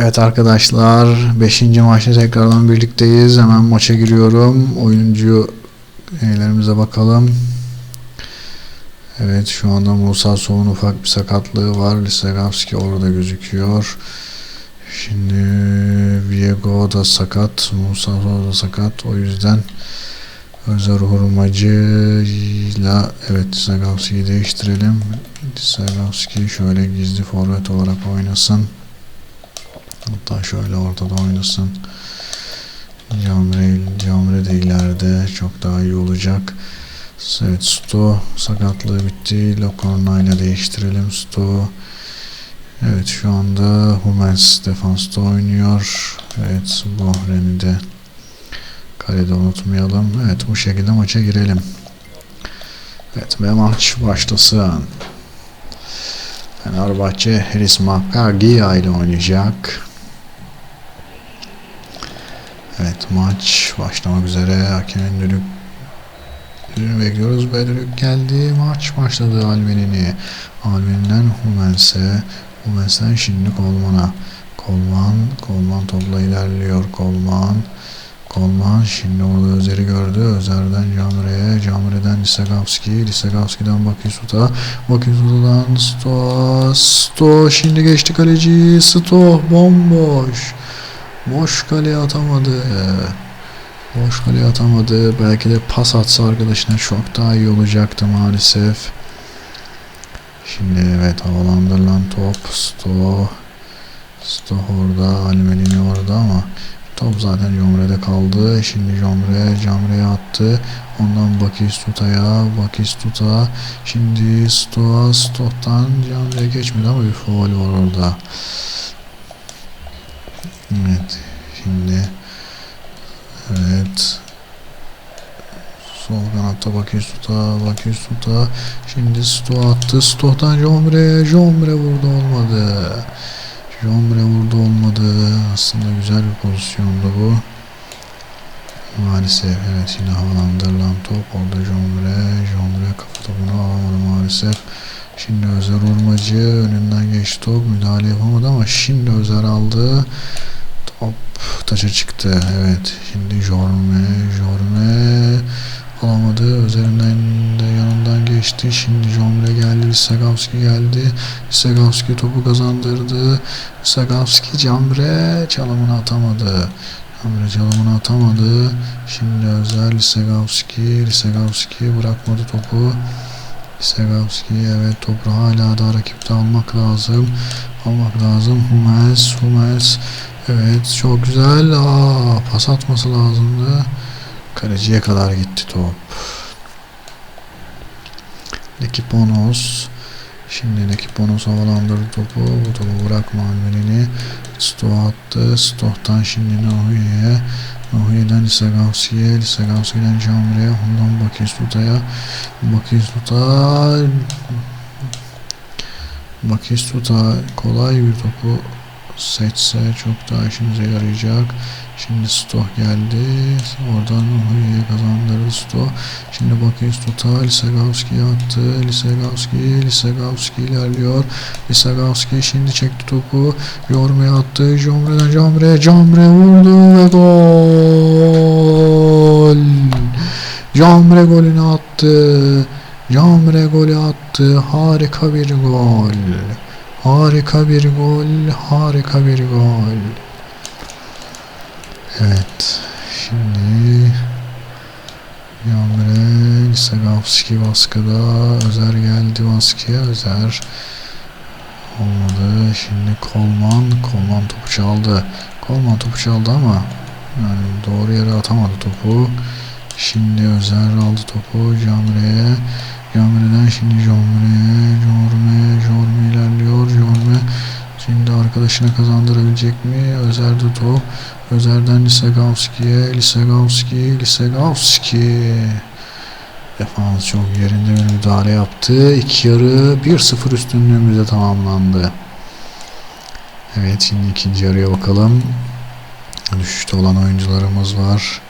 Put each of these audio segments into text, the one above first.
Evet arkadaşlar 5. maçta tekrardan birlikteyiz. Hemen maça giriyorum. Oyuncu şeylerimize bakalım. Evet şu anda Musa Soğun ufak bir sakatlığı var. Lisagavski orada gözüküyor. Şimdi Viego da sakat. Musa Soğun da sakat. O yüzden Özer Hurmacı'yla evet Lisagavski'yi değiştirelim. Lisagavski şöyle gizli forvet olarak oynasın. Hatta şöyle ortada oynasın. Camre, Camre de ileride çok daha iyi olacak. Evet Sto sakatlığı bitti. Lokorna ile değiştirelim Sto. Evet şu anda Hummels defansta oynuyor. Evet Bohren'i de kalede unutmayalım. Evet bu şekilde maça girelim. Evet ve maç başlasın. Fenerbahçe Haris Makagia ile oynayacak. Evet maç başlamak üzere. Hakemin düdük düdüğünü bekliyoruz ve düdük geldi. Maç başladı Almenini. Almeninden Hummels'e. Hummels'ten şimdi Kolman'a. Kolman, Kolman topla ilerliyor. Kolman. Kolman şimdi orada Özer'i gördü. Özer'den Camre'ye, Camre'den Lisagavski, Lisagavski'den Bakisut'a, Bakisut'dan Sto, Sto şimdi geçti kaleci, Sto bomboş. Boş kaleye atamadı. Boş kaleye atamadı. Belki de pas atsa arkadaşına çok daha iyi olacaktı maalesef. Şimdi evet havalandırılan top. Sto. Sto orada. Almelini orada ama top zaten Jomre'de kaldı. Şimdi Jomre Camre'ye attı. Ondan Bakistuta'ya. Bakistut'a. Şimdi Sto'a. Sto'dan Camre'ye geçmedi ama bir faul var orada. Evet. Şimdi evet. Sol kanatta Baküstuta Baküstuta şimdi Sto attı. Sto'dan Jombre Jombre vurdu olmadı. Jombre vurdu olmadı. Aslında güzel bir pozisyondu bu. Maalesef evet yine havalandırılan top orada Jombre. Jombre kafa topunu alamadı maalesef. Şimdi Özer Urmacı önünden geçti top. Müdahale yapamadı ama şimdi Özer aldı Top taça çıktı. Evet. Şimdi Jorme. Jorme alamadı. Üzerinden de yanından geçti. Şimdi Jomre geldi. Lisagavski geldi. Lisagavski topu kazandırdı. Lisagavski Cambre çalımını atamadı. Cambre çalımını atamadı. Şimdi Özer Lisagavski. Lisagavski bırakmadı topu. Lisagavski evet topu hala da rakipte almak lazım. Almak lazım. Hummels. Hummels Evet çok güzel. Aa, pas atması lazımdı. Kaleciye kadar gitti top. Nekiponos. Şimdi Nekiponos havalandırdı topu. Bu topu bırakma Almelini. Sto attı. Stoh'tan şimdi Nahuye'ye. Nahuye'den Lisagavski'ye. Lisagavski'den Camre'ye. Ondan Bakistuta'ya. Bakistuta Bakistuta kolay bir topu seçse çok daha işimize yarayacak. Şimdi Stoh geldi. Oradan Nuhu'ya kazandırdı Stoh. Şimdi bakayım Stot'a Lisagavski'ye attı. Lisagavski, Lisagavski ilerliyor. Lisagavski şimdi çekti topu. Yormaya attı. Jomre'den Camre. Camre vurdu ve gol. Camre golünü attı. Camre golü attı. Harika bir gol. Harika bir gol, harika bir gol. Evet, şimdi Yamre, Lisagavski baskıda, Özer geldi baskıya, Özer olmadı. Şimdi Kolman, Kolman topu çaldı. Kolman topu çaldı ama yani doğru yere atamadı topu. Şimdi Özer aldı topu Camre'ye. Camre'den şimdi Jomre, Jorme, Jorme ilerliyor. Jorme şimdi arkadaşına kazandırabilecek mi? Özer'de top. Özer'den Lisagavski'ye. Lisagavski, Lisagavski. Defans çok yerinde bir müdahale yaptı. İki yarı 1-0 üstünlüğümüzde tamamlandı. Evet şimdi ikinci yarıya bakalım. Düşüşte olan oyuncularımız var.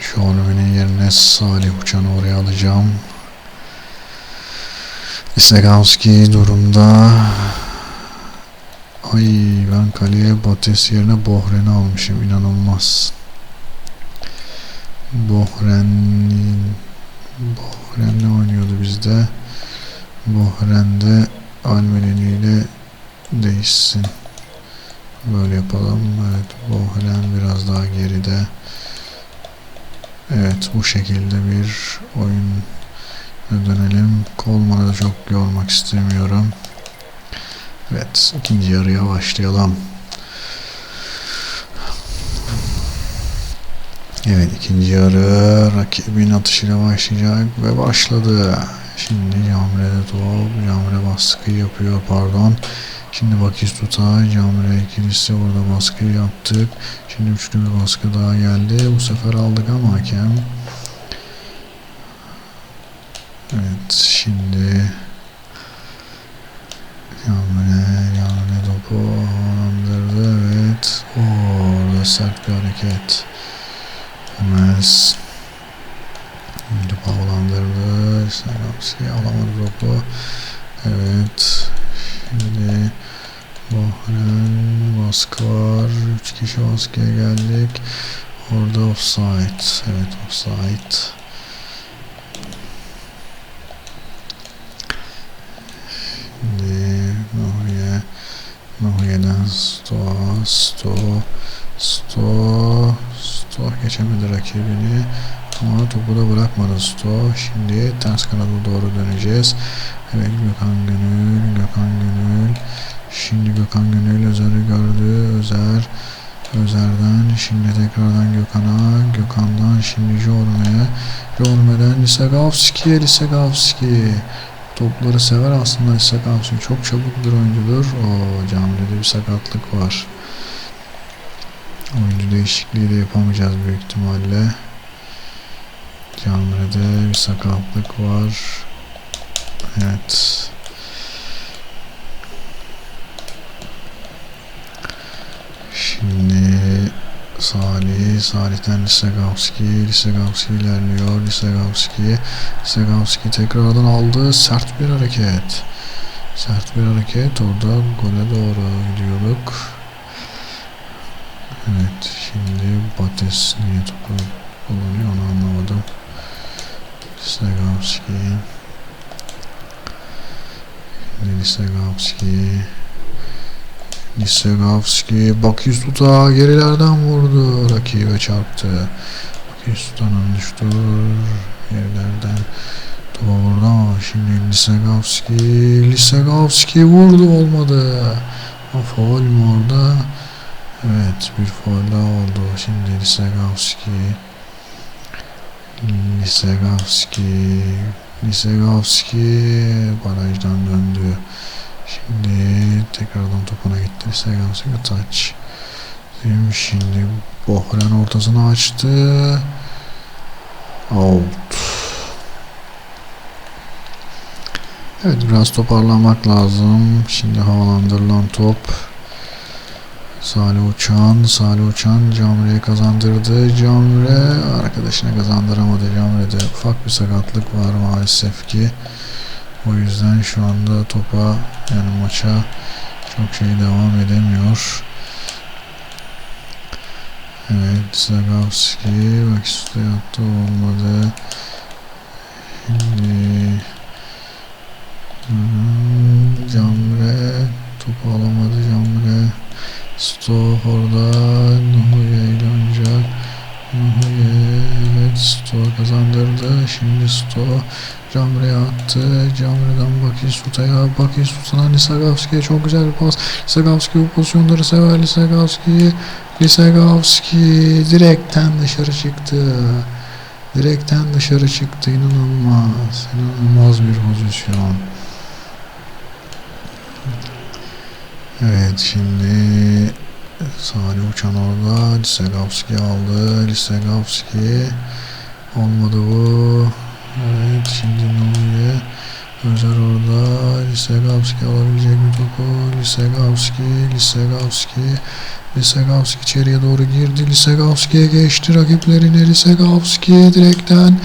Şu yerine Salih Uçan'ı oraya alacağım. Isegowski durumda. Ay ben kaleye Bates yerine Bohren'i almışım. inanılmaz. Bohren Bohren'le oynuyordu bizde. Bohren de Almeleni ile değişsin. Böyle yapalım. Evet Bohren biraz daha geride. Evet bu şekilde bir oyun dönelim. Kolman'ı da çok yormak istemiyorum. Evet ikinci yarıya başlayalım. Evet ikinci yarı rakibin atışıyla başlayacak ve başladı. Şimdi Camre'de top, Camre baskı yapıyor pardon. Şimdi Bakistuta, Camre ikilisi orada baskı yaptık. Şimdi üçlü bir baskı daha geldi. Bu sefer aldık ama hakem. Evet şimdi Camre, Camre topu havalandırdı. Evet. Orada bir hareket. Gomez. Top havalandırdı. Selamski alamadı topu. Evet. Şimdi Bohren baskı var. Üç kişi baskıya geldik. Orada offside. Evet offside. Sto Sto Sto geçemedi rakibini ama topu da bırakmadı Sto. Şimdi ters kanada doğru döneceğiz. Evet Gökhan Gönül, Gökhan Gönül. Şimdi Gökhan Gönül Özer'i gördü. Özer, Özer'den şimdi tekrardan Gökhan'a, Gökhan'dan şimdi Jorme'ye. Jorme'den Lisagavski'ye, Lisagavski. Topları sever aslında Lisagavski. Çok çabuk bir oyuncudur. O Camre'de bir sakatlık var. Oyuncu değişikliği de yapamayacağız büyük ihtimalle. Camre'de bir sakatlık var. Evet. Şimdi Salih, Salih'ten Lisagavski, Lisagavski ilerliyor, Lisagavski, Lisagavski tekrardan aldı, sert bir hareket. Sert bir hareket, orada gole doğru gidiyorduk. Evet, şimdi Bates niye topu kullanıyor onu anlamadım. Lisagavski, Lisagavski, Lisagavski, Bakistuta gerilerden vurdu. Rakibe çarptı. Bakistuta'nın düştü. Gerilerden topa vurdu ama şimdi Lisagavski, Lisagavski vurdu olmadı. O faul mü orada? Evet bir faul daha oldu. Şimdi Lisagavski, Lisagavski, Lisagavski barajdan döndü. Şimdi tekrardan topuna gitti. Lisagavski taç. Şimdi Bohren ortasını açtı. Out. Evet biraz toparlamak lazım. Şimdi havalandırılan top. Salih Uçan, Salih Uçan Camre'ye kazandırdı. Camre arkadaşına kazandıramadı. Camre'de ufak bir sakatlık var maalesef ki. O yüzden şu anda topa yani maça çok şey devam edemiyor. Evet Zagavski bak üstte yattı olmadı. Şimdi hmm, Camre. Sto orada Nuhuye ile oynayacak. Nuhuye evet Sto kazandırdı. Şimdi Sto Camre'ye attı. Camre'den Bakistuta'ya. Bakistuta'dan Lisagavski'ye çok güzel bir pas. Lisagavski bu pozisyonları sever. Lisagavski Lisagavski direkten dışarı çıktı. Direkten dışarı çıktı. İnanılmaz. İnanılmaz bir pozisyon. Evet şimdi Salih Uçan orada. Lisagavski aldı. Lisagavski olmadı bu. Evet şimdi Nuriye Özer orada. Lisagavski alabilecek mi topu? Lisagavski Lisagavski Lisagavski içeriye doğru girdi. Lisagavski'ye geçti rakiplerine. Lisagavski direkten.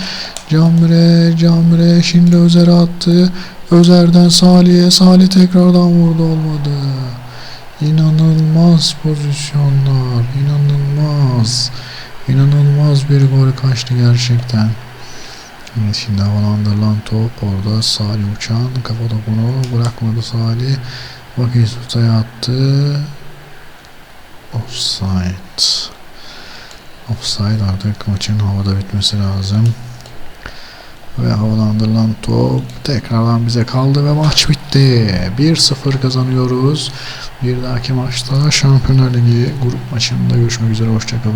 Camre Camre. Şimdi Özer'e attı. Özer'den Salih'e. Salih tekrardan vurdu. Olmadı İnanılmaz pozisyonlar. inanılmaz. İnanılmaz bir gol kaçtı gerçekten. Evet şimdi havalandırılan top orada Salih Uçan kafa topunu bırakmadı Salih. Bakayesuta'ya attı. Offside. Offside artık maçın havada bitmesi lazım. Ve havalandırılan top tekrardan bize kaldı ve maç bitti. 1-0 kazanıyoruz. Bir dahaki maçta Şampiyonlar Ligi grup maçında görüşmek üzere. Hoşçakalın.